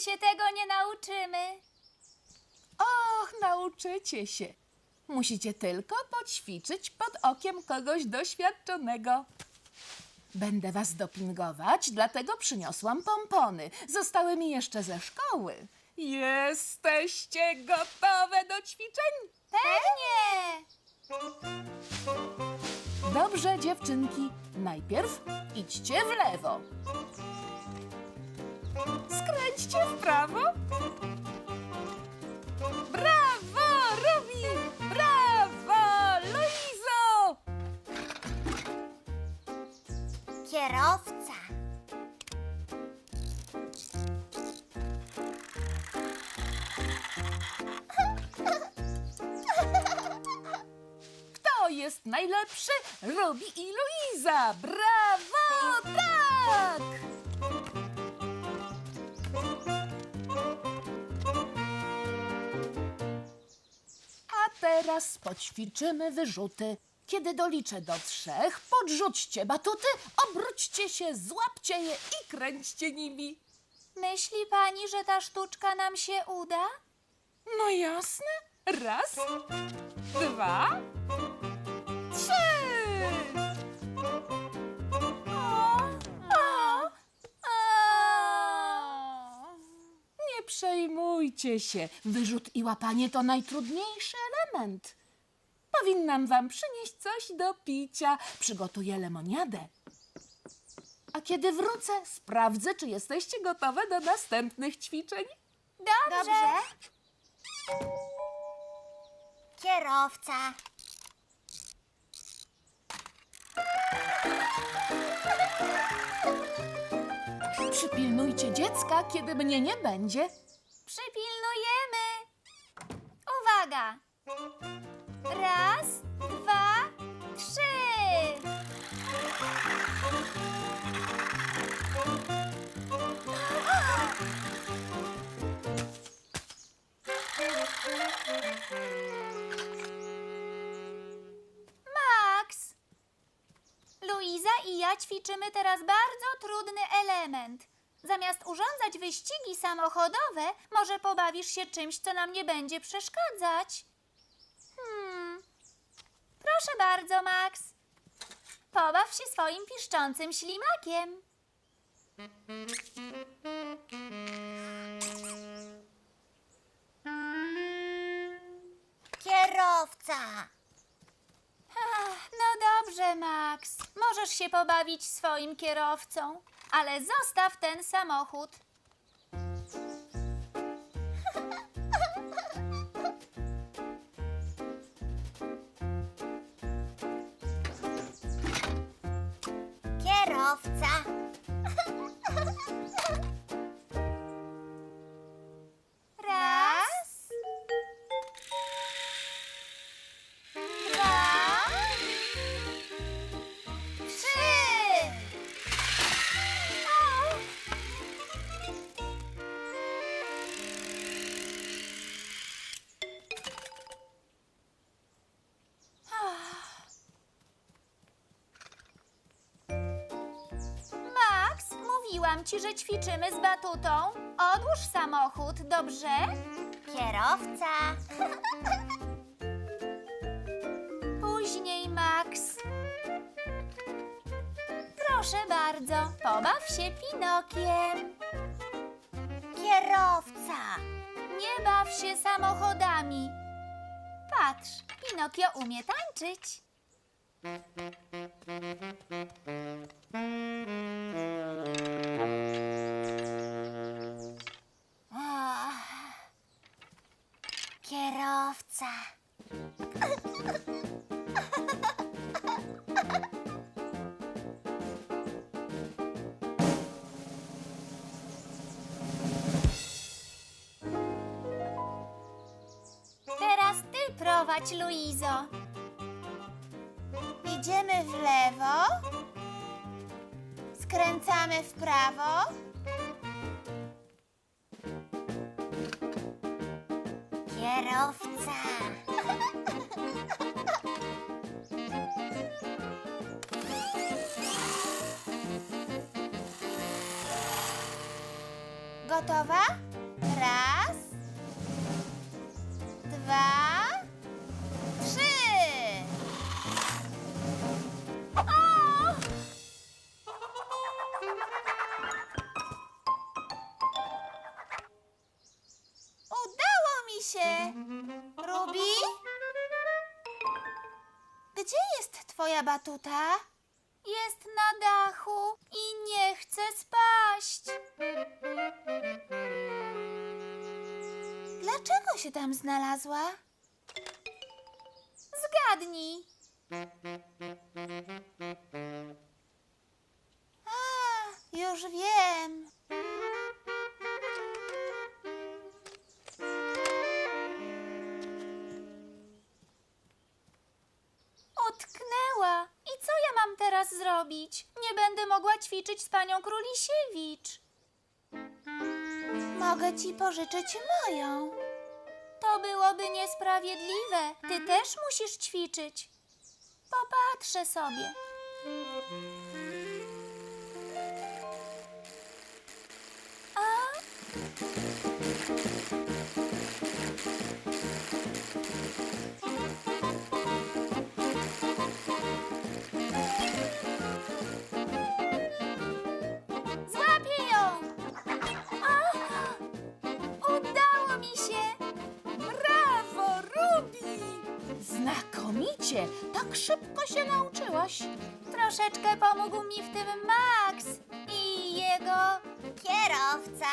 nigdy się tego nie nauczymy. Och, nauczycie się. Musicie tylko poćwiczyć pod okiem kogoś doświadczonego. Będę was dopingować, dlatego przyniosłam pompony. Zostały mi jeszcze ze szkoły. Jesteście gotowe do ćwiczeń? Pewnie! Dobrze, dziewczynki. Najpierw idźcie w lewo. Skręćcie w prawo. Brawo, Robi! Brawo, Luizo! Kierowca. Kto jest najlepszy? Robi i Luiza! Brawo! Tak! Teraz poćwiczymy wyrzuty. Kiedy doliczę do trzech, podrzućcie batuty, obróćcie się, złapcie je i kręćcie nimi. Myśli pani, że ta sztuczka nam się uda? No jasne. Raz, dwa, przejmujcie się. Wyrzut i łapanie to najtrudniejszy element. Powinnam wam przynieść coś do picia. Przygotuję lemoniadę. A kiedy wrócę, sprawdzę, czy jesteście gotowe do następnych ćwiczeń. Dobrze. Kierowca. Przypilnujcie dziecka, kiedy mnie nie będzie. Przypilnujemy. Uwaga. Raz, dwa, trzy. Max! Luiza i ja ćwiczymy teraz bardzo trudny element. Zamiast urządzać wyścigi samochodowe, może pobawisz się czymś, co nam nie będzie przeszkadzać. Hmm. Proszę bardzo, Max. Pobaw się swoim piszczącym ślimakiem. Kierowca. No dobrze, Max. Możesz się pobawić swoim kierowcą, ale zostaw ten samochód. Kierowca. Mówiłam ci, że ćwiczymy z batutą. Odłóż samochód, dobrze? Kierowca. Później, Max. Proszę bardzo, pobaw się Pinokiem. Kierowca. Nie baw się samochodami. Patrz, Pinokio umie tańczyć. Kierowca. Teraz ty prowadź, Luizo. Idziemy w lewo. Skręcamy w prawo. Kierowca. Gotowa? Twoja batuta? Jest na dachu i nie chce spaść. Dlaczego się tam znalazła? Zgadnij. A, już wiem. Zrobić? Nie będę mogła ćwiczyć z panią Królisiewicz. Mogę ci pożyczyć moją. To byłoby niesprawiedliwe. Ty też musisz ćwiczyć. Popatrzę sobie. A? Tak szybko się nauczyłaś. Troszeczkę pomógł mi w tym Max i jego kierowca.